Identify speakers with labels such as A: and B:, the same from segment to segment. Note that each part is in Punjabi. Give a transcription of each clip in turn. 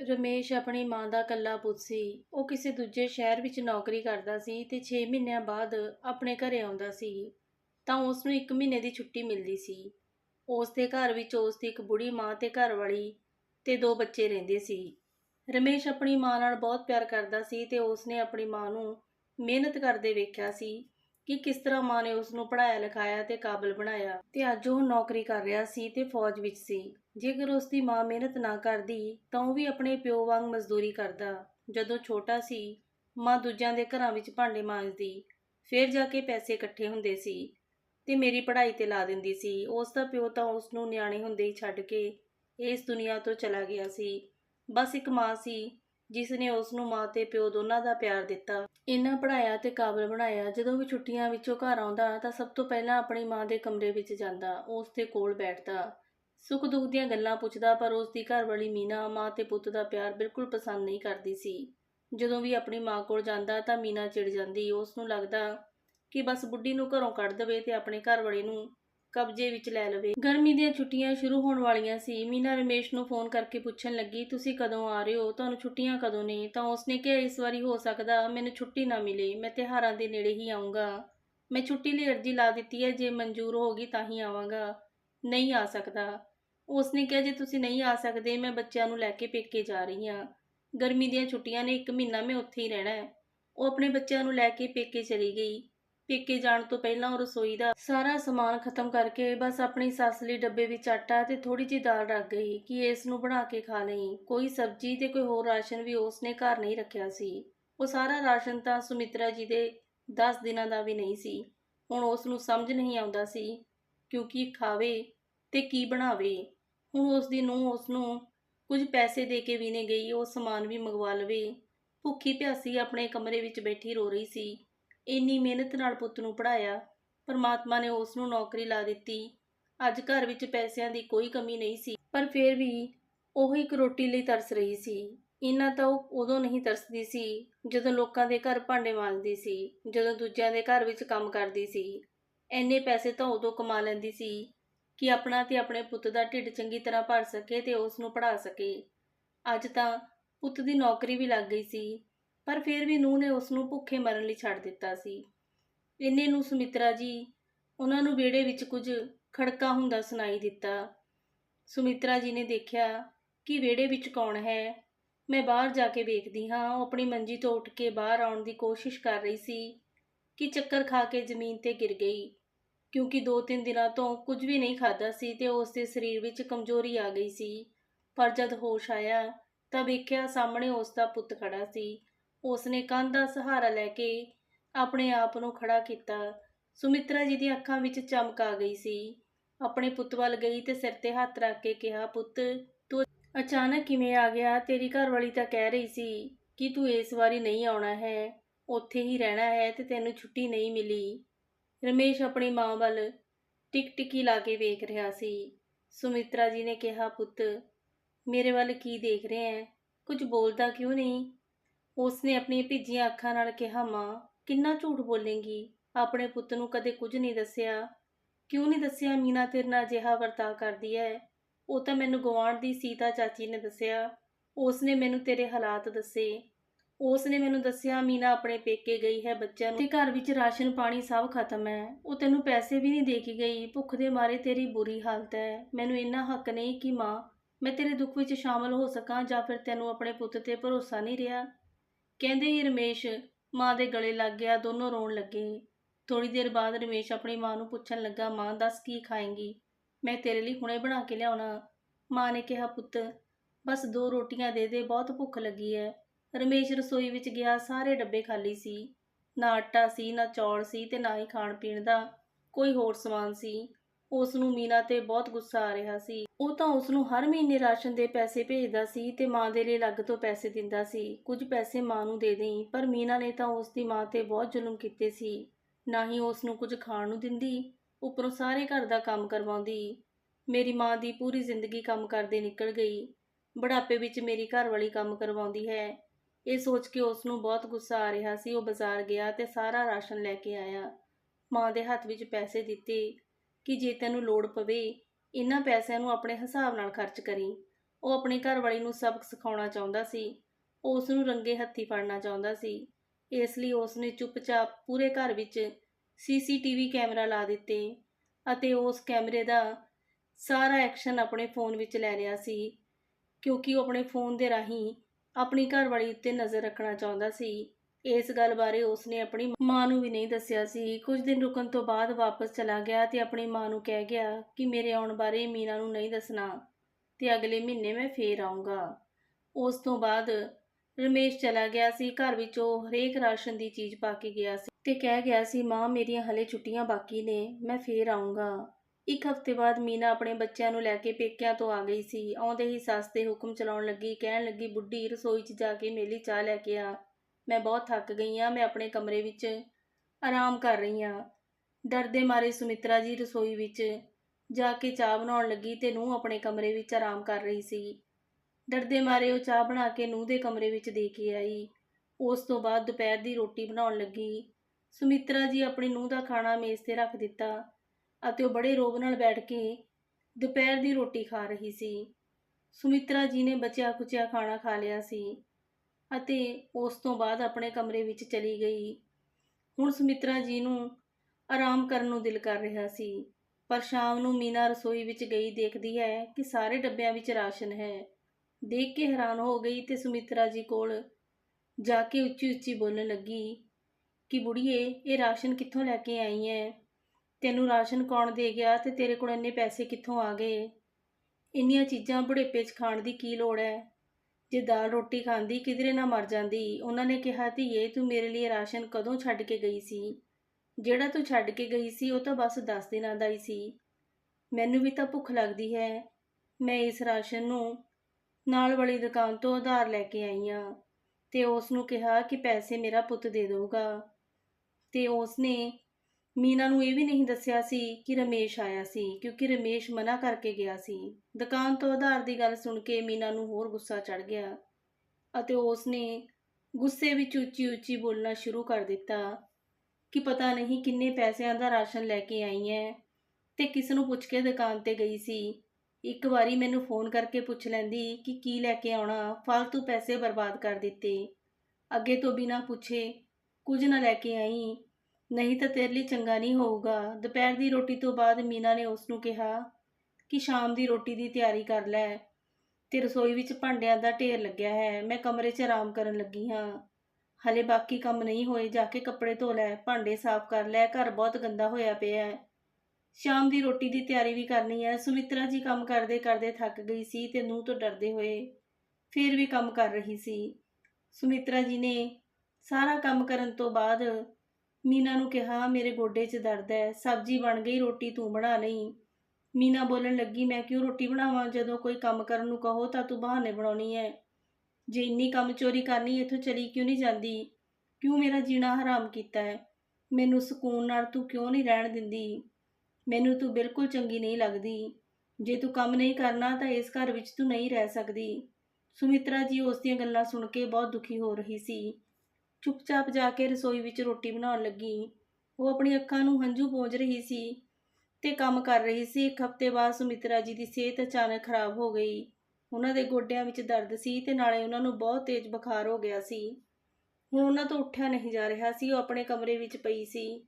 A: ਰਮੇਸ਼ ਆਪਣੀ ਮਾਂ ਦਾ ਇਕੱਲਾ ਪੁੱਤ ਸੀ। ਉਹ ਕਿਸੇ ਦੂਜੇ ਸ਼ਹਿਰ ਵਿੱਚ ਨੌਕਰੀ ਕਰਦਾ ਸੀ ਤੇ 6 ਮਹੀਨਿਆਂ ਬਾਅਦ ਆਪਣੇ ਘਰੇ ਆਉਂਦਾ ਸੀ। ਤਾਂ ਉਸ ਨੂੰ 1 ਮਹੀਨੇ ਦੀ ਛੁੱਟੀ ਮਿਲਦੀ ਸੀ। ਉਸ ਦੇ ਘਰ ਵਿੱਚ ਉਸ ਦੀ ਇੱਕ ਬੁੜੀ ਮਾਂ ਤੇ ਘਰਵਾਲੀ ਤੇ ਦੋ ਬੱਚੇ ਰਹਿੰਦੇ ਸੀ। ਰਮੇਸ਼ ਆਪਣੀ ਮਾਂ ਨਾਲ ਬਹੁਤ ਪਿਆਰ ਕਰਦਾ ਸੀ ਤੇ ਉਸ ਨੇ ਆਪਣੀ ਮਾਂ ਨੂੰ ਮਿਹਨਤ ਕਰਦੇ ਵੇਖਿਆ ਸੀ। ਕਿ ਕਿਸ ਤਰ੍ਹਾਂ ਮਾਂ ਨੇ ਉਸ ਨੂੰ ਪੜ੍ਹਾਇਆ, ਲਿਖਾਇਆ ਤੇ ਕਾਬਲ ਬਣਾਇਆ। ਤੇ ਅੱਜ ਉਹ ਨੌਕਰੀ ਕਰ ਰਿਹਾ ਸੀ ਤੇ ਫੌਜ ਵਿੱਚ ਸੀ। ਜੇਕਰ ਉਸ ਦੀ ਮਾਂ ਮਿਹਨਤ ਨਾ ਕਰਦੀ, ਤਾਂ ਉਹ ਵੀ ਆਪਣੇ ਪਿਓ ਵਾਂਗ ਮਜ਼ਦੂਰੀ ਕਰਦਾ। ਜਦੋਂ ਛੋਟਾ ਸੀ, ਮਾਂ ਦੂਜਿਆਂ ਦੇ ਘਰਾਂ ਵਿੱਚ ਭਾਂਡੇ ਮਾਂਜਦੀ, ਫਿਰ ਜਾ ਕੇ ਪੈਸੇ ਇਕੱਠੇ ਹੁੰਦੇ ਸੀ ਤੇ ਮੇਰੀ ਪੜ੍ਹਾਈ ਤੇ ਲਾ ਦਿੰਦੀ ਸੀ। ਉਸ ਦਾ ਪਿਓ ਤਾਂ ਉਸ ਨੂੰ ਨਿਆਣੇ ਹੁੰਦੇ ਹੀ ਛੱਡ ਕੇ ਇਸ ਦੁਨੀਆ ਤੋਂ ਚਲਾ ਗਿਆ ਸੀ। ਬਸ ਇੱਕ ਮਾਂ ਸੀ। ਜਿਸ ਨੇ ਉਸ ਨੂੰ ਮਾਂ ਤੇ ਪਿਓ ਦੋਨਾਂ ਦਾ ਪਿਆਰ ਦਿੱਤਾ। ਇੰਨਾ ਪੜਾਇਆ ਤੇ ਕਾਬਲ ਬਣਾਇਆ, ਜਦੋਂ ਵੀ ਛੁੱਟੀਆਂ ਵਿੱਚੋਂ ਘਰ ਆਉਂਦਾ ਤਾਂ ਸਭ ਤੋਂ ਪਹਿਲਾਂ ਆਪਣੀ ਮਾਂ ਦੇ ਕਮਰੇ ਵਿੱਚ ਜਾਂਦਾ, ਉਸ ਦੇ ਕੋਲ ਬੈਠਦਾ। ਸੁੱਖ ਦੁੱਖ ਦੀਆਂ ਗੱਲਾਂ ਪੁੱਛਦਾ, ਪਰ ਉਸ ਦੀ ਘਰਵਾਲੀ ਮੀਨਾ ਮਾਂ ਤੇ ਪੁੱਤ ਦਾ ਪਿਆਰ ਬਿਲਕੁਲ ਪਸੰਦ ਨਹੀਂ ਕਰਦੀ ਸੀ। ਜਦੋਂ ਵੀ ਆਪਣੀ ਮਾਂ ਕੋਲ ਜਾਂਦਾ ਤਾਂ ਮੀਨਾ ਚਿੜ ਜਾਂਦੀ। ਉਸ ਨੂੰ ਲੱਗਦਾ ਕਿ ਬਸ ਬੁੱਢੀ ਨੂੰ ਘਰੋਂ ਕੱਢ ਦੇਵੇ ਤੇ ਆਪਣੇ ਘਰਵਾਲੀ ਨੂੰ ਕਬਜ਼ੇ ਵਿੱਚ ਲੈ ਲਵੇ। ਗਰਮੀ ਦੀਆਂ ਛੁੱਟੀਆਂ ਸ਼ੁਰੂ ਹੋਣ ਵਾਲੀਆਂ ਸੀ। ਮੀਨਾ ਰਮੇਸ਼ ਨੂੰ ਫੋਨ ਕਰਕੇ ਪੁੱਛਣ ਲੱਗੀ, ਤੁਸੀਂ ਕਦੋਂ ਆ ਰਹੇ ਹੋ? ਤੁਹਾਨੂੰ ਛੁੱਟੀਆਂ ਕਦੋਂ ਨੇ? ਤਾਂ ਉਸਨੇ ਕਿਹਾ, ਇਸ ਵਾਰੀ ਹੋ ਸਕਦਾ ਮੈਨੂੰ ਛੁੱਟੀ ਨਾ ਮਿਲੇ। ਮੈਂ ਤਿਉਹਾਰਾਂ ਦੇ ਨੇੜੇ ਹੀ ਆਉਂਗਾ ਮੈਂ ਛੁੱਟੀ ਲਈ ਅਰਜ਼ੀ ਲਾ ਦਿੱਤੀ ਹੈ। ਜੇ ਮਨਜ਼ੂਰ ਹੋਗੀ ਤਾਂ ਹੀ ਆਵਾਂਗਾ। ਨਹੀਂ ਆ ਸਕਦਾ। ਉਸਨੇ ਕਿਹਾ, ਜੇ ਤੁਸੀਂ ਨਹੀਂ ਆ ਸਕਦੇ, ਮੈਂ ਬੱਚਿਆਂ ਨੂੰ ਲੈ ਕੇ ਪੇਕੇ ਜਾ ਰਹੀ ਹਾਂ। ਗਰਮੀ ਦੀਆਂ ਛੁੱਟੀਆਂ ਨੇ ਇੱਕ ਮਹੀਨਾ ਮੈਂ ਉੱਥੇ ਹੀ ਰਹਿਣਾ ਹੈ। ਉਹ ਆਪਣੇ ਬੱਚਿਆਂ ਨੂੰ ਲੈ ਕੇ ਪੇਕੇ ਚਲੀ ਗਈ। ਪੇਕੇ ਜਾਣ ਤੋਂ ਪਹਿਲਾਂ ਉਹ ਰਸੋਈ ਦਾ ਸਾਰਾ ਸਮਾਨ ਖਤਮ ਕਰਕੇ ਬਸ ਆਪਣੀ ਸੱਸ ਲਈ ਡੱਬੇ ਵਿੱਚ ਆਟਾ ਤੇ ਥੋੜੀ ਜਿਹੀ ਦਾਲ ਰੱਖ ਗਈ ਕਿ ਇਸ ਨੂੰ ਬਣਾ ਕੇ ਖਾ ਲਈ। ਕੋਈ ਸਬਜ਼ੀ ਤੇ ਕੋਈ ਹੋਰ ਰਾਸ਼ਨ ਵੀ ਉਸਨੇ ਘਰ ਨਹੀਂ ਰੱਖਿਆ ਸੀ। ਉਹ ਸਾਰਾ ਰਾਸ਼ਨ ਤਾਂ ਸੁਮਿਤਰਾ ਜੀ ਦੇ 10 ਦਿਨਾਂ ਦਾ ਵੀ ਨਹੀਂ ਸੀ। ਹੁਣ ਉਸ ਨੂੰ ਸਮਝ ਨਹੀਂ ਆਉਂਦਾ ਸੀ ਕਿਉਂਕਿ ਖਾਵੇ ਤੇ ਕੀ ਬਣਾਵੇ। ਹੁਣ ਉਸ ਦੀ ਨੂੰ ਉਸ ਨੂੰ ਕੁਝ ਪੈਸੇ ਦੇ ਕੇ ਵੀ ਨਹੀਂ ਗਈ, ਉਹ ਸਮਾਨ ਵੀ ਮੰਗਵਾ ਲਵੇ। ਭੁੱਖੀ ਪਿਆਸੀ ਆਪਣੇ ਕਮਰੇ ਵਿੱਚ ਬੈਠੀ ਰੋ ਰਹੀ ਸੀ। ਇੰਨੀ ਮਿਹਨਤ ਨਾਲ ਪੁੱਤ ਨੂੰ ਪੜਾਇਆ ਪਰਮਾਤਮਾ ਨੇ ਉਸ ਨੂੰ ਨੌਕਰੀ ਲਾ ਦਿੱਤੀ। ਅੱਜ ਘਰ ਵਿੱਚ ਪੈਸਿਆਂ ਦੀ ਕੋਈ ਕਮੀ ਨਹੀਂ ਸੀ, ਪਰ ਫਿਰ ਵੀ ਉਹ ਇੱਕ ਰੋਟੀ ਲਈ ਤਰਸ ਰਹੀ ਸੀ। ਇਹਨਾਂ ਤਾਂ ਉਹ ਉਦੋਂ ਨਹੀਂ ਤਰਸਦੀ ਸੀ, ਜਦੋਂ ਲੋਕਾਂ ਦੇ ਘਰ ਭਾਂਡੇ ਮਾਂਜਦੀ ਸੀ, ਜਦੋਂ ਦੂਜਿਆਂ ਦੇ ਘਰ ਵਿੱਚ ਕੰਮ ਕਰਦੀ ਸੀ। ਐਨੇ ਪੈਸੇ ਤਾਂ ਉਦੋਂ ਕਮਾ ਲੈਂਦੀ ਸੀ ਕਿ ਆਪਣਾ ਤੇ ਆਪਣੇ ਪੁੱਤ ਦਾ ਢਿੱਡ ਚੰਗੀ ਤਰ੍ਹਾਂ ਭਰ ਸਕੇ ਤੇ ਉਸ ਨੂੰ ਪੜ੍ਹਾ ਸਕੇ। ਅੱਜ ਤਾਂ ਪੁੱਤ ਦੀ ਨੌਕਰੀ ਵੀ ਲੱਗ ਗਈ ਸੀ। ਪਰ ਫਿਰ ਵੀ ਨੂੰਹ ਨੇ ਉਸ ਨੂੰ ਭੁੱਖੇ ਮਰਨ ਲਈ ਛੱਡ ਦਿੱਤਾ ਸੀ। ਇੰਨੇ ਨੂੰ ਸੁਮਿਤਰਾ ਜੀ, ਉਹਨਾਂ ਨੂੰ ਵਿਹੜੇ ਵਿੱਚ ਕੁਝ ਖੜਕਾ ਹੁੰਦਾ ਸੁਣਾਈ ਦਿੱਤਾ। ਸੁਮਿਤਰਾ ਜੀ ਨੇ ਦੇਖਿਆ ਕਿ ਵਿਹੜੇ ਵਿੱਚ ਕੌਣ ਹੈ। ਮੈਂ ਬਾਹਰ ਜਾ ਕੇ ਵੇਖਦੀ ਹਾਂ, ਉਹ ਆਪਣੀ ਮੰਜੀ ਤੋਂ ਉੱਠ ਕੇ ਬਾਹਰ ਆਉਣ ਦੀ ਕੋਸ਼ਿਸ਼ ਕਰ ਰਹੀ ਸੀ ਕਿ ਚੱਕਰ ਖਾ ਕੇ ਜ਼ਮੀਨ ਤੇ ਗਿਰ ਗਈ, ਕਿਉਂਕਿ 2-3 ਦਿਨਾਂ ਤੋਂ ਕੁਝ ਵੀ ਨਹੀਂ ਖਾਦਾ ਸੀ ਤੇ ਉਸ ਦੇ ਸਰੀਰ ਵਿੱਚ ਕਮਜ਼ੋਰੀ ਆ ਗਈ ਸੀ। ਪਰ ਜਦ ਹੋਸ਼ ਆਇਆ ਤਾਂ ਵੇਖਿਆ ਸਾਹਮਣੇ ਉਸ ਦਾ ਪੁੱਤ ਖੜਾ ਸੀ। ਉਸ ਨੇ ਕੰਧ ਦਾ ਸਹਾਰਾ ਲੈ ਕੇ ਆਪਣੇ ਆਪ ਨੂੰ ਖੜਾ ਕੀਤਾ। ਸੁਮਿਤਰਾ ਜੀ ਦੀਆਂ ਅੱਖਾਂ ਵਿੱਚ ਚਮਕ ਆ ਗਈ ਸੀ। ਆਪਣੇ ਪੁੱਤ ਵੱਲ ਗਈ ਤੇ ਸਿਰ ਤੇ ਹੱਥ ਰੱਖ ਕੇ ਕਿਹਾ, ਪੁੱਤ, ਤੂੰ ਅਚਾਨਕ ਕਿਵੇਂ ਆ ਗਿਆ? ਤੇਰੀ ਘਰਵਾਲੀ ਤਾਂ ਕਹਿ ਰਹੀ ਸੀ ਕਿ ਤੂੰ ਇਸ ਵਾਰੀ ਨਹੀਂ ਆਉਣਾ ਹੈ। ਉੱਥੇ ਹੀ ਰਹਿਣਾ ਹੈ ਤੇ ਤੈਨੂੰ ਛੁੱਟੀ ਨਹੀਂ ਮਿਲੀ। ਰਮੇਸ਼ ਆਪਣੀ ਮਾਂ ਵੱਲ ਟਿਕ ਟਿਕੀ ਲਾ ਕੇ ਵੇਖ ਰਿਹਾ ਸੀ। ਸੁਮਿਤਰਾ ਜੀ ਨੇ ਕਿਹਾ, ਪੁੱਤ, ਮੇਰੇ ਵੱਲ ਕੀ ਦੇਖ ਰਿਹਾ ਹੈ? ਕੁਝ ਬੋਲਦਾ ਕਿਉਂ ਨਹੀਂ? ਉਸ ਨੇ ਆਪਣੀਆਂ ਭਿੱਜੀਆਂ ਅੱਖਾਂ ਨਾਲ ਕਿਹਾ, ਮਾਂ, ਕਿੰਨਾ ਝੂਠ ਬੋਲੇਂਗੀ? ਆਪਣੇ ਪੁੱਤ ਨੂੰ ਕਦੇ ਕੁਝ ਨਹੀਂ ਦੱਸਿਆ। ਕਿਉਂ ਨਹੀਂ ਦੱਸਿਆ? ਮੀਨਾ ਤੇਰੇ ਨਾਲ ਅਜਿਹਾ ਵਰਤਾਅ ਕਰਦੀ ਹੈ ਉਹ ਤਾਂ ਮੈਨੂੰ ਗਵਾਂਢ ਦੀ ਸੀਤਾ ਚਾਚੀ ਨੇ ਦੱਸਿਆ। ਉਸ ਨੇ ਮੈਨੂੰ ਤੇਰੇ ਹਾਲਾਤ ਦੱਸੇ। ਉਸ ਨੇ ਮੈਨੂੰ ਦੱਸਿਆ, ਮੀਨਾ ਆਪਣੇ ਪੇਕੇ ਗਈ ਹੈ ਬੱਚਿਆਂ ਨੂੰ। ਤੇ ਘਰ ਵਿੱਚ ਰਾਸ਼ਨ, ਪਾਣੀ ਸਭ ਖਤਮ ਹੈ ਉਹ ਤੈਨੂੰ ਪੈਸੇ ਵੀ ਨਹੀਂ ਦੇ ਕੇ ਗਈ। ਭੁੱਖ ਦੇ ਮਾਰੇ ਤੇਰੀ ਬੁਰੀ ਹਾਲਤ ਹੈ ਮੈਨੂੰ ਇੰਨਾ ਹੱਕ ਨਹੀਂ ਕਿ, ਮਾਂ, ਮੈਂ ਤੇਰੇ ਦੁੱਖ ਵਿੱਚ ਸ਼ਾਮਲ ਹੋ ਸਕਾਂ ਜਾਂ ਫਿਰ ਤੈਨੂੰ ਆਪਣੇ ਪੁੱਤ ਤੇ ਭਰੋਸਾ ਨਹੀਂ ਰਿਹਾ। ਕਹਿੰਦੇ ਹੀ ਰਮੇਸ਼ ਮਾਂ ਦੇ ਗਲੇ ਲੱਗ ਗਿਆ, ਦੋਨੋਂ ਰੋਣ ਲੱਗੇ। ਥੋੜੀ ਦੇਰ ਬਾਅਦ ਰਮੇਸ਼ ਆਪਣੀ ਮਾਂ ਨੂੰ ਪੁੱਛਣ ਲੱਗਾ, ਮਾਂ, ਦੱਸ ਕੀ ਖਾਏਂਗੀ? ਮੈਂ ਤੇਰੇ ਲਈ ਹੁਣੇ ਬਣਾ ਕੇ ਲਿਆਉਣਾ। ਮਾਂ ਨੇ ਕਿਹਾ, ਪੁੱਤ, ਬਸ ਦੋ ਰੋਟੀਆਂ ਦੇ ਦੇ, ਬਹੁਤ ਭੁੱਖ ਲੱਗੀ ਹੈ ਰਮੇਸ਼ ਰਸੋਈ ਵਿੱਚ ਗਿਆ, ਸਾਰੇ ਡੱਬੇ ਖਾਲੀ ਸੀ। ਨਾ ਆਟਾ ਸੀ, ਨਾ ਚੌਲ ਸੀ ਤੇ ਨਾ ਹੀ ਖਾਣ ਪੀਣ ਦਾ ਕੋਈ ਹੋਰ ਸਮਾਨ ਸੀ। ਉਸ ਨੂੰ ਮੀਨਾ ਤੇ ਬਹੁਤ ਗੁੱਸਾ ਆ ਰਿਹਾ ਸੀ। ਉਹ ਤਾਂ ਉਸ ਨੂੰ ਹਰ ਮਹੀਨੇ ਰਾਸ਼ਨ ਦੇ ਪੈਸੇ ਭੇਜਦਾ ਸੀ ਤੇ ਮਾਂ ਦੇ ਲਈ ਅਲੱਗ ਤੋਂ ਪੈਸੇ ਦਿੰਦਾ ਸੀ। ਕੁਝ ਪੈਸੇ ਮਾਂ ਨੂੰ ਦੇ ਦੇਈ, ਪਰ ਮੀਨਾ ਨੇ ਤਾਂ ਉਸ ਦੀ ਮਾਂ ਤੇ ਬਹੁਤ ਜ਼ੁਲਮ ਕੀਤੇ ਸੀ। ਨਾ ਹੀ ਉਸ ਨੂੰ ਕੁਝ ਖਾਣ ਨੂੰ ਦਿੰਦੀ, ਉੱਪਰੋਂ ਸਾਰੇ ਘਰ ਦਾ ਕੰਮ ਕਰਵਾਉਂਦੀ। ਮੇਰੀ ਮਾਂ ਦੀ ਪੂਰੀ ਜ਼ਿੰਦਗੀ ਕੰਮ ਕਰਦੇ ਨਿਕਲ ਗਈ। ਬੁਢਾਪੇ ਵਿੱਚ ਮੇਰੀ ਘਰਵਾਲੀ ਕੰਮ ਕਰਵਾਉਂਦੀ ਹੈ। ਇਹ ਸੋਚ ਕੇ ਉਸ ਨੂੰ ਬਹੁਤ ਗੁੱਸਾ ਆ ਰਿਹਾ ਸੀ। ਉਹ ਬਾਜ਼ਾਰ ਗਿਆ ਤੇ ਸਾਰਾ ਰਾਸ਼ਨ ਲੈ ਕੇ ਆਇਆ। ਮਾਂ ਦੇ ਹੱਥ ਵਿੱਚ ਪੈਸੇ ਦਿੱਤੇ। ਕਿ ਜੇ ਤੈਨੂੰ ਲੋੜ ਪਵੇ, ਇਹਨਾਂ ਪੈਸਿਆਂ ਨੂੰ ਆਪਣੇ ਹਿਸਾਬ ਨਾਲ ਖਰਚ ਕਰੀ। ਉਹ ਆਪਣੀ ਘਰਵਾਲੀ ਨੂੰ ਸਬਕ ਸਿਖਾਉਣਾ ਚਾਹੁੰਦਾ ਸੀ। ਉਸ ਨੂੰ ਰੰਗੇ ਹੱਥੀ ਫੜਨਾ ਚਾਹੁੰਦਾ ਸੀ। ਇਸ ਲਈ ਉਸ ਨੇ ਚੁੱਪਚਾਪ ਪੂਰੇ ਘਰ ਵਿੱਚ ਸੀਸੀਟੀਵੀ ਕੈਮਰਾ ਲਾ ਦਿੱਤੇ ਅਤੇ ਉਸ ਕੈਮਰੇ ਦਾ ਸਾਰਾ ਐਕਸ਼ਨ ਆਪਣੇ ਫੋਨ ਵਿੱਚ ਲੈ ਰਿਹਾ ਸੀ, ਕਿਉਂਕਿ ਉਹ ਆਪਣੇ ਫੋਨ ਦੇ ਰਾਹੀਂ ਆਪਣੀ ਘਰਵਾਲੀ ਉੱਤੇ ਨਜ਼ਰ ਰੱਖਣਾ ਚਾਹੁੰਦਾ ਸੀ। ਇਸ ਗੱਲ ਬਾਰੇ ਉਸਨੇ ਆਪਣੀ ਮਾਂ ਨੂੰ ਵੀ ਨਹੀਂ ਦੱਸਿਆ ਸੀ। ਕੁਝ ਦਿਨ ਰੁਕਣ ਤੋਂ ਬਾਅਦ ਵਾਪਸ ਚਲਾ ਗਿਆ ਤੇ ਆਪਣੀ ਮਾਂ ਨੂੰ ਕਹਿ ਗਿਆ ਕਿ ਮੇਰੇ ਆਉਣ ਬਾਰੇ ਮੀਨਾ ਨੂੰ ਨਹੀਂ ਦੱਸਣਾ ਤੇ ਅਗਲੇ ਮਹੀਨੇ ਮੈਂ ਫੇਰ ਆਉਂਗਾ ਉਸ ਤੋਂ ਬਾਅਦ ਰਮੇਸ਼ ਚਲਾ ਗਿਆ ਸੀ। ਘਰ ਵਿੱਚ ਉਹ ਹਰੇਕ ਰਾਸ਼ਨ ਦੀ ਚੀਜ਼ ਪਾ ਕੇ ਗਿਆ ਸੀ ਤੇ ਕਹਿ ਗਿਆ ਸੀ, ਮਾਂ, ਮੇਰੀਆਂ ਹਲੇ ਛੁੱਟੀਆਂ ਬਾਕੀ ਨੇ, ਮੈਂ ਫੇਰ ਆਉਂਗਾ ਇੱਕ ਹਫ਼ਤੇ ਬਾਅਦ ਮੀਨਾ ਆਪਣੇ ਬੱਚਿਆਂ ਨੂੰ ਲੈ ਕੇ ਪੇਕਿਆਂ ਤੋਂ ਆ ਗਈ ਸੀ। ਆਉਂਦੇ ਹੀ ਸੱਸ ਦੇ ਹੁਕਮ ਚਲਾਉਣ ਲੱਗੀ, ਕਹਿਣ ਲੱਗੀ, ਬੁੱਢੀ, ਰਸੋਈ 'ਚ ਜਾ ਕੇ ਮੇਲੀ ਚਾਹ ਲੈ ਕੇ ਆ। ਮੈਂ ਬਹੁਤ ਥੱਕ ਗਈ ਹਾਂ, ਮੈਂ ਆਪਣੇ ਕਮਰੇ ਵਿੱਚ ਆਰਾਮ ਕਰ ਰਹੀ ਆ ਡਰਦੇ ਮਾਰੇ ਸੁਮਿਤਰਾ ਜੀ ਰਸੋਈ ਵਿੱਚ ਜਾ ਕੇ ਚਾਹ ਬਣਾਉਣ ਲੱਗੀ ਤੇ ਨੂੰ ਆਪਣੇ ਕਮਰੇ ਵਿੱਚ ਆਰਾਮ ਕਰ ਰਹੀ ਸੀ। ਡਰਦੇ ਮਾਰੇ ਉਹ ਚਾਹ ਬਣਾ ਕੇ ਨੂੰਹ ਦੇ ਕਮਰੇ ਵਿੱਚ ਦੇ ਕੇ ਆਈ। ਉਸ ਤੋਂ ਬਾਅਦ ਦੁਪਹਿਰ ਦੀ ਰੋਟੀ ਬਣਾਉਣ ਲੱਗੀ। ਸੁਮਿਤਰਾ ਜੀ ਆਪਣੀ ਨੂੰਹ ਦਾ ਖਾਣਾ ਮੇਜ਼ ਤੇ ਰੱਖ ਦਿੱਤਾ ਅਤੇ ਉਹ ਬੜੇ ਰੋਬ ਨਾਲ ਬੈਠ ਕੇ ਦੁਪਹਿਰ ਦੀ ਰੋਟੀ ਖਾ ਰਹੀ ਸੀ। ਸੁਮਿਤਰਾ ਜੀ ਨੇ ਬਚਿਆ ਕੁਚਿਆ ਖਾਣਾ ਖਾ ਲਿਆ ਸੀ। ਅਤੇ ਉਸ ਤੋਂ ਬਾਅਦ ਆਪਣੇ ਕਮਰੇ ਵਿੱਚ ਚਲੀ ਗਈ। ਹੁਣ ਸੁਮਿਤਰਾ ਜੀ ਨੂੰ ਆਰਾਮ ਕਰਨ ਨੂੰ ਦਿਲ ਕਰ ਰਿਹਾ ਸੀ, ਪਰ ਸ਼ਾਮ ਨੂੰ ਮੀਨਾ ਰਸੋਈ ਵਿੱਚ ਗਈ ਦੇਖਦੀ ਹੈ ਕਿ ਸਾਰੇ ਡੱਬਿਆਂ ਵਿੱਚ ਰਾਸ਼ਨ ਹੈ। ਦੇਖ ਕੇ ਹੈਰਾਨ ਹੋ ਗਈ ਤੇ ਸੁਮਿਤਰਾ ਜੀ ਕੋਲ ਜਾ ਕੇ ਉੱਚੀ ਉੱਚੀ ਬੋਲਣ ਲੱਗੀ ਕਿ ਬੁੜੀਏ, ਇਹ ਰਾਸ਼ਨ ਕਿੱਥੋਂ ਲੈ ਕੇ ਆਈ ਹੈ ਤੈਨੂੰ ਰਾਸ਼ਨ ਕੌਣ ਦੇ ਗਿਆ ਤੇ ਤੇਰੇ ਕੋਲ ਇੰਨੇ ਪੈਸੇ ਕਿੱਥੋਂ ਆ ਗਏ? ਇੰਨੀਆਂ ਚੀਜ਼ਾਂ ਬੁਢੇਪੇ 'ਚ ਖਾਣ ਦੀ ਕੀ ਲੋੜ ਹੈ? ਜੇ ਦਾਲ ਰੋਟੀ ਖਾਂਦੀ, ਕਿਧਰੇ ਨਾ ਮਰ ਜਾਂਦੀ, ਉਹਨਾਂ ਨੇ ਕਿਹਾ, ਧੀਏ, ਤੂੰ ਮੇਰੇ ਲਈ ਰਾਸ਼ਨ ਕਦੋਂ ਛੱਡ ਕੇ ਗਈ ਸੀ? ਜਿਹੜਾ ਤੂੰ ਛੱਡ ਕੇ ਗਈ ਸੀ, ਉਹ ਤਾਂ ਬਸ 10 ਦਿਨਾਂ ਦਾ ਹੀ ਸੀ। ਮੈਨੂੰ ਵੀ ਤਾਂ ਭੁੱਖ ਲੱਗਦੀ ਹੈ। ਮੈਂ ਇਸ ਰਾਸ਼ਨ ਨੂੰ ਨਾਲ ਵਾਲੀ ਦੁਕਾਨ ਤੋਂ ਉਧਾਰ ਲੈ ਕੇ ਆਈ ਆ ਤੇ ਉਸ ਨੂੰ ਕਿਹਾ ਕਿ ਪੈਸੇ ਮੇਰਾ ਪੁੱਤ ਦੇ ਦੇਊਗਾ। ਤੇ ਉਸ ਨੇ ਮੀਨਾ ਨੂੰ ਇਹ ਵੀ ਨਹੀਂ ਦੱਸਿਆ ਸੀ ਕਿ ਰਮੇਸ਼ ਆਇਆ ਸੀ, ਕਿਉਂਕਿ ਰਮੇਸ਼ ਮਨਾ ਕਰਕੇ ਗਿਆ ਸੀ। ਦੁਕਾਨ ਤੋਂ ਆਧਾਰ ਦੀ ਗੱਲ ਸੁਣ ਕੇ ਮੀਨਾ ਨੂੰ ਹੋਰ ਗੁੱਸਾ ਚੜ ਗਿਆ ਅਤੇ ਉਸ ਨੇ ਗੁੱਸੇ ਵਿੱਚ ਉੱਚੀ ਉੱਚੀ ਬੋਲਣਾ ਸ਼ੁਰੂ ਕਰ ਦਿੱਤਾ ਕਿ ਪਤਾ ਨਹੀਂ ਕਿੰਨੇ ਪੈਸਿਆਂ ਦਾ ਰਾਸ਼ਨ ਲੈ ਕੇ ਆਈ ਹੈ ਤੇ ਕਿਸ ਨੂੰ ਪੁੱਛ ਕੇ ਦੁਕਾਨ ਤੇ ਗਈ ਸੀ। ਇੱਕ ਵਾਰੀ ਮੈਨੂੰ ਫੋਨ ਕਰਕੇ ਪੁੱਛ ਲੈਂਦੀ ਕਿ ਕੀ ਲੈ ਕੇ ਆਉਣਾ ਫालतू ਪੈਸੇ ਬਰਬਾਦ ਕਰ ਦਿੱਤੇ। ਅੱਗੇ ਤੋਂ ਬਿਨਾ ਪੁੱਛੇ, ਕੁਝ ਨਾ ਲੈ ਕੇ ਆਈ। ਨਹੀਂ ਤਾਂ ਤੇਰੇ ਲਈ ਚੰਗਾ ਨਹੀਂ ਹੋਊਗਾ। ਦੁਪਹਿਰ ਦੀ ਰੋਟੀ ਤੋਂ ਬਾਅਦ ਮੀਨਾ ਨੇ ਉਸ ਨੂੰ ਕਿਹਾ ਕਿ ਸ਼ਾਮ ਦੀ ਰੋਟੀ ਦੀ ਤਿਆਰੀ ਕਰ ਲੈ। ਤੇ ਰਸੋਈ ਵਿੱਚ ਭਾਂਡਿਆਂ ਦਾ ਢੇਰ ਲੱਗਿਆ ਹੈ। ਮੈਂ ਕਮਰੇ 'ਚ ਆਰਾਮ ਕਰਨ ਲੱਗੀ ਹਾਂ। ਹਲੇ ਬਾਕੀ ਕੰਮ ਨਹੀਂ ਹੋਏ, ਜਾ ਕੇ ਕੱਪੜੇ ਧੋ ਲੈ, ਭਾਂਡੇ ਸਾਫ਼ ਕਰ ਲੈ, ਘਰ ਬਹੁਤ ਗੰਦਾ ਹੋਇਆ ਪਿਆ ਹੈ। ਸ਼ਾਮ ਦੀ ਰੋਟੀ ਦੀ ਤਿਆਰੀ ਵੀ ਕਰਨੀ ਹੈ। ਸੁਮਿਤਰਾ ਜੀ ਕੰਮ ਕਰਦੇ ਕਰਦੇ ਥੱਕ ਗਈ ਸੀ ਤੇ ਨੂੰਹ ਤੋਂ ਡਰਦੇ ਹੋਏ ਫਿਰ ਵੀ ਕੰਮ ਕਰ ਰਹੀ ਸੀ। ਸੁਮਿਤਰਾ ਜੀ ਨੇ ਸਾਰਾ ਕੰਮ ਕਰਨ ਤੋਂ ਬਾਅਦ ਮੀਨਾ ਨੂੰ ਕਿਹਾ, ਮੇਰੇ ਗੋਡੇ 'ਚ ਦਰਦ ਹੈ, ਸਬਜ਼ੀ ਬਣ ਗਈ, ਰੋਟੀ ਤੂੰ ਬਣਾ ਲਈ ਮੀਨਾ ਬੋਲਣ ਲੱਗੀ, ਮੈਂ ਕਿਉਂ ਰੋਟੀ ਬਣਾਵਾਂ? ਜਦੋਂ ਕੋਈ ਕੰਮ ਕਰਨ ਨੂੰ ਕਹੋ ਤਾਂ ਤੂੰ ਬਹਾਨੇ ਬਣਾਉਣੀ ਹੈ ਜੇ ਇੰਨੀ ਕੰਮ ਚੋਰੀ ਕਰਨੀ, ਇੱਥੋਂ ਚਲੀ ਕਿਉਂ ਨਹੀਂ ਜਾਂਦੀ? ਕਿਉਂ ਮੇਰਾ ਜੀਣਾ ਹਰਾਮ ਕੀਤਾ ਹੈ ਮੈਨੂੰ ਸਕੂਨ ਨਾਲ ਤੂੰ ਕਿਉਂ ਨਹੀਂ ਰਹਿਣ ਦਿੰਦੀ? ਮੈਨੂੰ ਤੂੰ ਬਿਲਕੁਲ ਚੰਗੀ ਨਹੀਂ ਲੱਗਦੀ। ਜੇ ਤੂੰ ਕੰਮ ਨਹੀਂ ਕਰਨਾ, ਤਾਂ ਇਸ ਘਰ ਵਿੱਚ ਤੂੰ ਨਹੀਂ ਰਹਿ ਸਕਦੀ। ਸੁਮਿਤਰਾ ਜੀ ਉਸ ਦੀਆਂ ਗੱਲਾਂ ਸੁਣ ਕੇ ਬਹੁਤ ਦੁਖੀ ਹੋ ਰਹੀ ਸੀ। ਚੁੱਪਚਾਪ ਜਾ ਕੇ ਰਸੋਈ ਵਿੱਚ ਰੋਟੀ ਬਣਾਉਣ ਲੱਗੀ। ਉਹ ਆਪਣੀ ਅੱਖਾਂ ਨੂੰ ਹੰਝੂ ਪੋਂਝ ਰਹੀ ਸੀ ਤੇ ਕੰਮ ਕਰ ਰਹੀ ਸੀ। ਇੱਕ ਹਫ਼ਤੇ ਬਾਅਦ ਸੁਮਿਤਰਾ ਜੀ ਦੀ ਸਿਹਤ ਅਚਾਨਕ ਖਰਾਬ ਹੋ ਗਈ। ਉਹਨਾਂ ਦੇ ਗੋਡਿਆਂ ਵਿੱਚ ਦਰਦ ਸੀ ਤੇ ਨਾਲੇ ਉਹਨਾਂ ਨੂੰ ਬਹੁਤ ਤੇਜ਼ ਬੁਖਾਰ ਹੋ ਗਿਆ ਸੀ। ਹੁਣ ਉਹਨਾਂ ਤੋਂ ਉੱਠਿਆ ਨਹੀਂ ਜਾ ਰਿਹਾ ਸੀ। ਉਹ ਆਪਣੇ ਕਮਰੇ ਵਿੱਚ ਪਈ ਸੀ।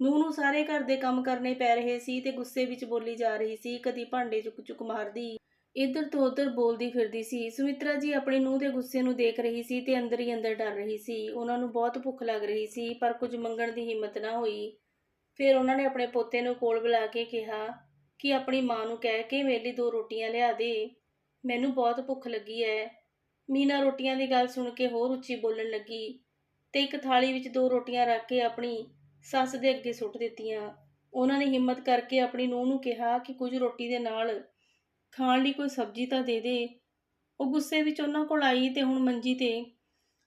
A: ਨੂੰਹ ਨੂੰ ਸਾਰੇ ਘਰ ਦੇ ਕੰਮ ਕਰਨੇ ਪੈ ਰਹੇ ਸੀ ਤੇ ਗੁੱਸੇ ਵਿੱਚ ਬੋਲੀ ਜਾ ਰਹੀ ਸੀ। ਕਦੀ ਭਾਂਡੇ ਚੁੱਕ ਚੁੱਕ ਮਾਰਦੀ। ਇੱਧਰ ਤੋਂ ਉੱਧਰ ਬੋਲਦੀ ਫਿਰਦੀ ਸੀ। ਸੁਮਿਤਰਾ ਜੀ ਆਪਣੀ ਨੂੰਹ ਦੇ ਗੁੱਸੇ ਨੂੰ ਦੇਖ ਰਹੀ ਸੀ ਤੇ ਅੰਦਰ ਹੀ ਅੰਦਰ ਡਰ ਰਹੀ ਸੀ। ਉਹਨਾਂ ਨੂੰ ਬਹੁਤ ਭੁੱਖ ਲੱਗ ਰਹੀ ਸੀ, ਪਰ ਕੁਝ ਮੰਗਣ ਦੀ ਹਿੰਮਤ ਨਾ ਹੋਈ। ਫਿਰ ਉਹਨਾਂ ਨੇ ਆਪਣੇ ਪੋਤੇ ਨੂੰ ਕੋਲ ਬੁਲਾ ਕੇ ਕਿਹਾ ਕਿ ਆਪਣੀ ਮਾਂ ਨੂੰ ਕਹਿ ਕੇ ਮੇਰੇ ਲਈ ਦੋ ਰੋਟੀਆਂ ਲਿਆ ਦੇ। ਮੈਨੂੰ ਬਹੁਤ ਭੁੱਖ ਲੱਗੀ ਹੈ ਮੀਨਾ ਰੋਟੀਆਂ ਦੀ ਗੱਲ ਸੁਣ ਕੇ ਹੋਰ ਉੱਚੀ ਬੋਲਣ ਲੱਗੀ ਤੇ ਇੱਕ ਥਾਲੀ ਵਿੱਚ ਦੋ ਰੋਟੀਆਂ ਰੱਖ ਕੇ ਆਪਣੀ ਸੱਸ ਦੇ ਅੱਗੇ ਸੁੱਟ ਦਿੱਤੀਆਂ। ਉਹਨਾਂ ਨੇ ਹਿੰਮਤ ਕਰਕੇ ਆਪਣੀ ਨੂੰਹ ਨੂੰ ਕਿਹਾ ਕਿ ਕੁਝ ਰੋਟੀ ਦੇ ਨਾਲ ਖਾਣ ਲਈ ਕੋਈ ਸਬਜ਼ੀ ਤਾਂ ਦੇ ਦੇ। ਉਹ ਗੁੱਸੇ ਵਿੱਚ ਉਹਨਾਂ ਕੋਲ ਆਈ ਤੇ ਹੁਣ ਮੰਜੀ ਤੇ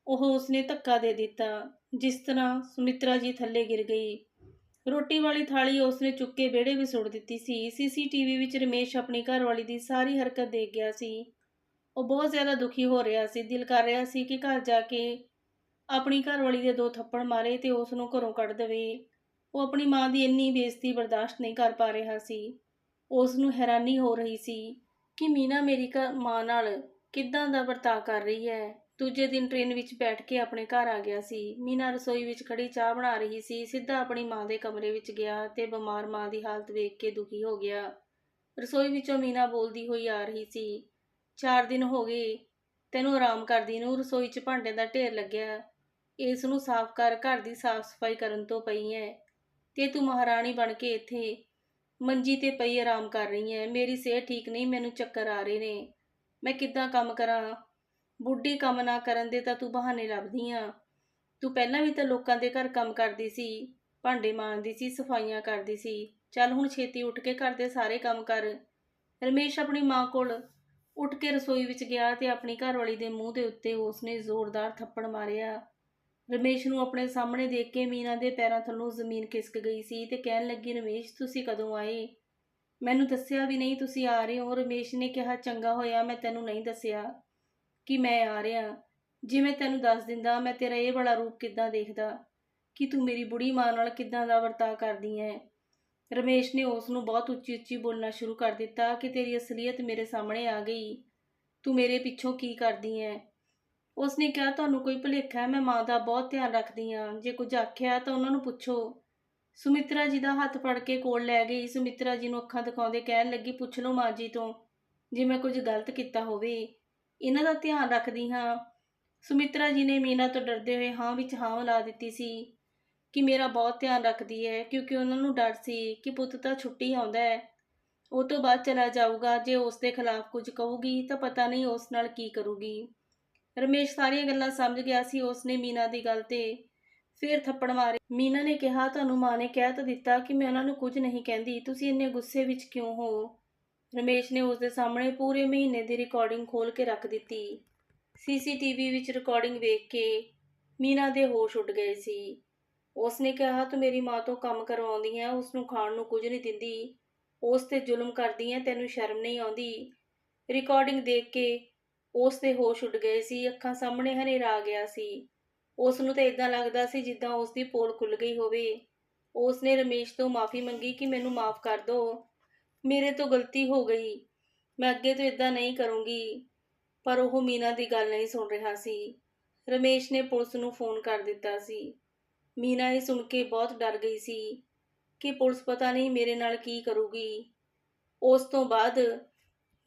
A: ਉਹ ਉਸਨੇ ਧੱਕਾ ਦੇ ਦਿੱਤਾ, ਜਿਸ ਤਰ੍ਹਾਂ ਸੁਮਿਤਰਾ ਜੀ ਥੱਲੇ ਗਿਰ ਗਈ। ਰੋਟੀ ਵਾਲੀ ਥਾਲੀ ਉਸਨੇ ਚੁੱਕ ਕੇ ਵਿਹੜੇ ਵਿੱਚ ਸੁੱਟ ਦਿੱਤੀ ਸੀ। ਸੀਸੀਟੀਵੀ ਵਿੱਚ ਰਮੇਸ਼ ਆਪਣੀ ਘਰਵਾਲੀ ਦੀ ਸਾਰੀ ਹਰਕਤ ਦੇਖ ਗਿਆ ਸੀ। ਉਹ ਬਹੁਤ ਜ਼ਿਆਦਾ ਦੁਖੀ ਹੋ ਰਿਹਾ ਸੀ। ਦਿਲ ਕਰ ਰਿਹਾ ਸੀ ਕਿ ਘਰ ਜਾ ਕੇ ਆਪਣੀ ਘਰਵਾਲੀ ਦੇ ਦੋ ਥੱਪੜ ਮਾਰੇ ਤੇ ਉਸ ਨੂੰ ਘਰੋਂ ਕੱਢ ਦੇਵੇ। ਉਹ ਆਪਣੀ ਮਾਂ ਦੀ ਇੰਨੀ ਬੇਇੱਜ਼ਤੀ ਬਰਦਾਸ਼ਤ ਨਹੀਂ ਕਰ ਪਾ ਰਿਹਾ ਸੀ। ਉਸ ਨੂੰ ਹੈਰਾਨੀ ਹੋ ਰਹੀ ਸੀ ਕਿ ਮੀਨਾ ਮੇਰੀ ਘਰ ਮਾਂ ਨਾਲ ਕਿੱਦਾਂ ਦਾ ਵਰਤਾਅ ਕਰ ਰਹੀ ਹੈ। ਦੂਜੇ ਦਿਨ ਟ੍ਰੇਨ ਵਿੱਚ ਬੈਠ ਕੇ ਆਪਣੇ ਘਰ ਆ ਗਿਆ ਸੀ। ਮੀਨਾ ਰਸੋਈ ਵਿੱਚ ਖੜੀ ਚਾਹ ਬਣਾ ਰਹੀ ਸੀ। ਸਿੱਧਾ ਆਪਣੀ ਮਾਂ ਦੇ ਕਮਰੇ ਵਿੱਚ ਗਿਆ ਤੇ ਬਿਮਾਰ ਮਾਂ ਦੀ ਹਾਲਤ ਵੇਖ ਕੇ ਦੁਖੀ ਹੋ ਗਿਆ। ਰਸੋਈ ਵਿੱਚੋਂ ਮੀਨਾ ਬੋਲਦੀ ਹੋਈ ਆ ਰਹੀ ਸੀ, ਚਾਰ ਦਿਨ ਹੋ ਗਏ, ਤੈਨੂੰ ਆਰਾਮ ਕਰਦੀ ਨੂੰ ਰਸੋਈ 'ਚ ਭਾਂਡੇ ਦਾ ਢੇਰ ਲੱਗਿਆ। ਇਸ ਨੂੰ ਸਾਫ਼ ਕਰ, ਘਰ ਦੀ ਸਾਫ਼ ਸਫ਼ਾਈ ਕਰਨ ਤੋਂ ਪਈ ਹੈ ਤੇ ਤੂੰ ਮਹਾਰਾਣੀ ਬਣ ਕੇ ਇੱਥੇ ਮੰਜੀ ਤੇ ਪਈ ਆਰਾਮ ਕਰ ਰਹੀ ਹੈ ਮੇਰੀ ਸਿਹਤ ਠੀਕ ਨਹੀਂ, ਮੈਨੂੰ ਚੱਕਰ ਆ ਰਹੇ ਨੇ। ਮੈਂ ਕਿੱਦਾਂ ਕੰਮ ਕਰਾਂ? ਬੁੱਢੀ ਕੰਮ ਨਾ ਕਰਨ ਦੇ ਤਾਂ ਤੂੰ ਬਹਾਨੇ ਲੱਭਦੀ ਆ। ਤੂੰ ਪਹਿਲਾਂ ਵੀ ਤਾਂ ਲੋਕਾਂ ਦੇ ਘਰ ਕੰਮ ਕਰਦੀ ਸੀ, ਭਾਂਡੇ ਮਾਂਜਦੀ ਸੀ, ਸਫਾਈਆਂ ਕਰਦੀ ਸੀ। ਚੱਲ ਹੁਣ ਛੇਤੀ ਉੱਠ ਕੇ ਘਰ ਦੇ ਸਾਰੇ ਕੰਮ ਕਰ। ਰਮੇਸ਼ ਆਪਣੀ ਮਾਂ ਕੋਲ ਉੱਠ ਕੇ ਰਸੋਈ ਵਿੱਚ ਗਿਆ ਤੇ ਆਪਣੀ ਘਰਵਾਲੀ ਦੇ ਮੂੰਹ ਦੇ ਉੱਤੇ ਉਸਨੇ ਜ਼ੋਰਦਾਰ ਥੱਪੜ ਮਾਰਿਆ। ਰਮੇਸ਼ ਨੂੰ ਆਪਣੇ ਸਾਹਮਣੇ ਦੇਖ ਕੇ ਮੀਨਾ ਦੇ ਪੈਰਾਂ ਥੱਲੋਂ ਜ਼ਮੀਨ ਖਿਸਕ ਗਈ ਸੀ ਤੇ ਕਹਿਣ ਲੱਗੀ, ਰਮੇਸ਼, ਤੁਸੀਂ ਕਦੋਂ ਆਏ? ਮੈਨੂੰ ਦੱਸਿਆ ਵੀ ਨਹੀਂ ਤੁਸੀਂ ਆ ਰਹੇ ਹੋ। ਰਮੇਸ਼ ਨੇ ਕਿਹਾ, ਚੰਗਾ ਹੋਇਆ, ਮੈਂ ਤੈਨੂੰ ਨਹੀਂ ਦੱਸਿਆ ਕਿ ਮੈਂ ਆ ਰਿਹਾ। ਜੇ ਮੈਂ ਤੈਨੂੰ ਦੱਸ ਦਿੰਦਾ, ਮੈਂ ਤੇਰਾ ਇਹ ਬੜਾ ਰੂਪ ਕਿੱਦਾਂ ਦੇਖਦਾ? ਕਿ ਤੂੰ ਮੇਰੀ ਬੁੜੀ ਮਾਂ ਨਾਲ ਕਿੱਦਾਂ ਦਾ ਵਰਤਾਅ ਕਰਦੀ ਹੈ? ਰਮੇਸ਼ ਨੇ ਉਸ ਨੂੰ ਬਹੁਤ ਉੱਚੀ ਉੱਚੀ ਬੋਲਣਾ ਸ਼ੁਰੂ ਕਰ ਦਿੱਤਾ ਕਿ ਤੇਰੀ ਅਸਲੀਅਤ ਮੇਰੇ ਸਾਹਮਣੇ ਆ ਗਈ। ਤੂੰ ਮੇਰੇ ਪਿੱਛੋਂ ਕੀ ਕਰਦੀ ਹੈ? ਉਸਨੇ ਕਿਹਾ, ਤੁਹਾਨੂੰ ਕੋਈ ਭੁਲੇਖਾ ਹੈ? ਮੈਂ ਮਾਂ ਦਾ ਬਹੁਤ ਧਿਆਨ ਰੱਖਦੀ ਹਾਂ। ਜੇ ਕੁਝ ਆਖਿਆ ਤਾਂ ਉਹਨਾਂ ਨੂੰ ਪੁੱਛੋ। ਸੁਮਿਤਰਾ ਜੀ ਦਾ ਹੱਥ ਫੜ ਕੇ ਕੋਲ ਲੈ ਗਈ। ਸੁਮਿਤਰਾ ਜੀ ਨੂੰ ਅੱਖਾਂ ਦਿਖਾਉਂਦੇ ਕਹਿਣ ਲੱਗੀ, ਪੁੱਛ ਲਓ ਮਾਂ ਜੀ ਤੋਂ, ਜੇ ਮੈਂ ਕੁਝ ਗਲਤ ਕੀਤਾ ਹੋਵੇ, ਇਹਨਾਂ ਦਾ ਧਿਆਨ ਰੱਖਦੀ ਹਾਂ। ਸੁਮਿਤਰਾ ਜੀ ਨੇ ਮੀਨਾ ਤੋਂ ਡਰਦੇ ਹੋਏ ਹਾਂ ਵਿੱਚ ਹਾਂ ਲਾ ਦਿੱਤੀ ਸੀ ਕਿ ਮੇਰਾ ਬਹੁਤ ਧਿਆਨ ਰੱਖਦੀ ਹੈ, ਕਿਉਂਕਿ ਉਹਨਾਂ ਨੂੰ ਡਰ ਸੀ ਕਿ ਪੁੱਤ ਤਾਂ ਛੁੱਟੀ ਆਉਂਦਾ ਹੈ। ਉਹ ਤੋਂ ਬਾਅਦ ਚਲਾ ਜਾਊਗਾ। ਜੇ ਉਸ ਦੇ ਖਿਲਾਫ ਕੁਝ ਕਹੂਗੀ ਤਾਂ ਪਤਾ ਨਹੀਂ ਉਸ ਨਾਲ ਕੀ ਕਰੂਗੀ। ਰਮੇਸ਼ ਸਾਰੀਆਂ ਗੱਲਾਂ ਸਮਝ ਗਿਆ ਸੀ, ਉਸਨੇ ਮੀਨਾ ਦੀ ਗੱਲ ਤੇ ਫੇਰ ਥੱਪੜ ਮਾਰੇ। ਮੀਨਾ ਨੇ ਕਿਹਾ, ਤੁਹਾਨੂੰ ਮਾਂ ਨੇ ਕਹਿ ਤਾਂ ਦਿੱਤਾ ਕਿ ਮੈਂ ਉਹਨਾਂ ਨੂੰ ਕੁਝ ਨਹੀਂ ਕਹਿੰਦੀ। ਤੁਸੀਂ ਇੰਨੇ ਗੁੱਸੇ ਵਿੱਚ ਕਿਉਂ ਹੋ? ਰਮੇਸ਼ ਨੇ ਉਸ ਦੇ ਸਾਹਮਣੇ ਪੂਰੇ ਮਹੀਨੇ ਦੀ ਰਿਕਾਰਡਿੰਗ ਖੋਲ ਕੇ ਰੱਖ ਦਿੱਤੀ। ਸੀਸੀਟੀਵੀ ਵਿੱਚ ਰਿਕਾਰਡਿੰਗ ਵੇਖ ਕੇ ਮੀਨਾ ਦੇ ਹੋਸ਼ ਉੱਡ ਗਏ ਸੀ। ਉਸ ਨੇ ਕਿਹਾ, ਤੂੰ ਮੇਰੀ ਮਾਂ ਤੋਂ ਕੰਮ ਕਰਵਾਉਂਦੀ ਹੈ ਉਸ ਨੂੰ ਖਾਣ ਨੂੰ ਕੁਝ ਨਹੀਂ ਦਿੰਦੀ। ਉਸ ਤੇ ਜ਼ੁਲਮ ਕਰਦੀ ਹੈ ਤੈਨੂੰ ਸ਼ਰਮ ਨਹੀਂ ਆਉਂਦੀ। ਰਿਕਾਰਡਿੰਗ ਦੇਖ ਕੇ ਉਸ ਦੇ ਹੋਸ਼ ਉੱਡ ਗਏ ਸੀ, ਅੱਖਾਂ ਸਾਹਮਣੇ ਹਨੇਰਾ ਆ ਗਿਆ ਸੀ। ਉਸ ਨੂੰ ਤਾਂ ਇਦਾਂ ਲੱਗਦਾ ਸੀ ਜਿੱਦਾਂ ਉਸ ਦੀ ਪੋਲ ਖੁੱਲ ਗਈ ਹੋਵੇ। ਉਸ ਨੇ ਰਮੇਸ਼ ਤੋਂ ਮਾਫੀ ਮੰਗੀ ਕਿ ਮੈਨੂੰ ਮਾਫ ਕਰ ਦਿਓ ਮੇਰੇ ਤੋਂ ਗਲਤੀ ਹੋ ਗਈ। ਮੈਂ ਅੱਗੇ ਤੋਂ ਇਦਾਂ ਨਹੀਂ ਕਰੂੰਗੀ। ਪਰ ਉਹ ਮੀਨਾ ਦੀ ਗੱਲ ਨਹੀਂ ਸੁਣ ਰਿਹਾ ਸੀ। ਰਮੇਸ਼ ਨੇ ਪੁਲਿਸ ਨੂੰ ਫੋਨ ਕਰ ਦਿੱਤਾ ਸੀ। ਮੀਨਾ ਇਹ ਸੁਣ ਕੇ ਬਹੁਤ ਡਰ ਗਈ ਸੀ ਕਿ ਪੁਲਿਸ ਪਤਾ ਨਹੀਂ ਮੇਰੇ ਨਾਲ ਕੀ ਕਰੂਗੀ। ਉਸ ਤੋਂ ਬਾਅਦ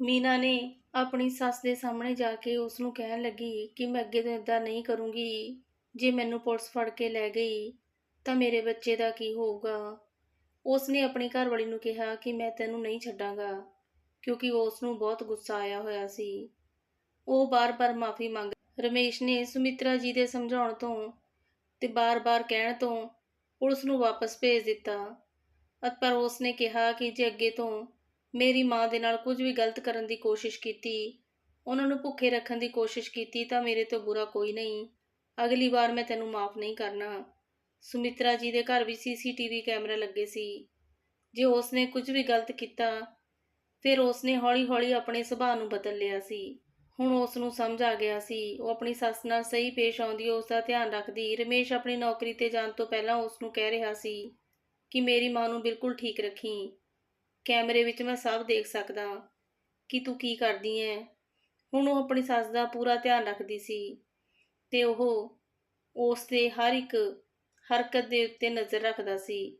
A: ਮੀਨਾ ਨੇ ਆਪਣੀ ਸੱਸ ਦੇ ਸਾਹਮਣੇ ਜਾ ਕੇ ਉਸ ਨੂੰ ਕਹਿਣ ਲੱਗੀ ਕਿ ਮੈਂ ਅੱਗੇ ਤੋਂ ਇਦਾਂ ਨਹੀਂ ਕਰੂੰਗੀ। ਜੇ ਮੈਨੂੰ ਪੁਲਿਸ ਫੜ ਕੇ ਲੈ ਗਈ, ਤਾਂ ਮੇਰੇ ਬੱਚੇ ਦਾ ਕੀ ਹੋਊਗਾ? ਉਸ ਨੇ ਆਪਣੀ ਘਰਵਾਲੀ ਨੂੰ ਕਿਹਾ ਕਿ ਮੈਂ ਤੈਨੂੰ ਨਹੀਂ ਛੱਡਾਂਗਾ, ਕਿਉਂਕਿ ਉਸ ਨੂੰ ਬਹੁਤ ਗੁੱਸਾ ਆਇਆ ਹੋਇਆ ਸੀ। ਉਹ ਬਾਰ-ਬਾਰ ਮਾਫੀ ਮੰਗ ਰਮੇਸ਼ ਨੇ ਸੁਮਿਤਰਾ ਜੀ ਦੇ ਸਮਝਾਉਣ ਤੋਂ ਤੇ ਬਾਰ-ਬਾਰ ਕਹਿਣ ਤੋਂ ਪੁਲਿਸ ਨੂੰ ਵਾਪਸ ਭੇਜ ਦਿੱਤਾ। ਪਰ ਉਸ ਨੇ ਕਿਹਾ ਕਿ ਜੇ ਅੱਗੇ ਤੋਂ ਮੇਰੀ ਮਾਂ ਦੇ ਨਾਲ ਕੁਝ ਵੀ ਗਲਤ ਕਰਨ ਦੀ ਕੋਸ਼ਿਸ਼ ਕੀਤੀ, ਉਹਨਾਂ ਨੂੰ ਭੁੱਖੇ ਰੱਖਣ ਦੀ ਕੋਸ਼ਿਸ਼ ਕੀਤੀ ਤਾਂ ਮੇਰੇ ਤੋਂ ਬੁਰਾ ਕੋਈ ਨਹੀਂ। ਅਗਲੀ ਵਾਰ ਮੈਂ ਤੈਨੂੰ ਮਾਫ ਨਹੀਂ ਕਰਨਾ। ਸੁਮਿਤਰਾ ਜੀ ਦੇ ਘਰ ਵੀ ਸੀਸੀਟੀਵੀ ਕੈਮਰਾ ਲੱਗੇ ਸੀ। ਜੇ ਉਸਨੇ ਕੁਝ ਵੀ ਗਲਤ ਕੀਤਾ, ਫਿਰ ਉਸਨੇ ਹੌਲੀ-ਹੌਲੀ ਆਪਣੇ ਸੁਭਾਅ ਨੂੰ ਬਦਲ ਲਿਆ ਸੀ। ਹੁਣ ਉਸ ਨੂੰ ਸਮਝ ਆ ਗਿਆ ਸੀ, ਉਹ ਆਪਣੀ ਸੱਸ ਨਾਲ ਸਹੀ ਪੇਸ਼ ਆਉਂਦੀ ਉਸ ਦਾ ਧਿਆਨ ਰੱਖਦੀ। ਰਮੇਸ਼ ਆਪਣੀ ਨੌਕਰੀ ਤੇ ਜਾਣ ਤੋਂ ਪਹਿਲਾਂ ਉਸ ਨੂੰ ਕਹਿ ਰਿਹਾ ਸੀ ਕਿ ਮੇਰੀ ਮਾਂ ਨੂੰ ਬਿਲਕੁਲ ਠੀਕ ਰੱਖੀ। ਕੈਮਰੇ ਵਿੱਚ ਮੈਂ ਸਭ ਦੇਖ ਸਕਦਾ ਕਿ ਤੂੰ ਕੀ ਕਰਦੀ ਐ। ਹੁਣ ਉਹ ਆਪਣੀ ਸੱਸ ਦਾ ਪੂਰਾ ਧਿਆਨ ਰੱਖਦੀ ਸੀ ਤੇ ਉਹ ਉਸ ਦੇ ਹਰ ਇੱਕ ਹਰਕਤ ਦੇ ਉੱਤੇ ਨਜ਼ਰ ਰੱਖਦਾ ਸੀ।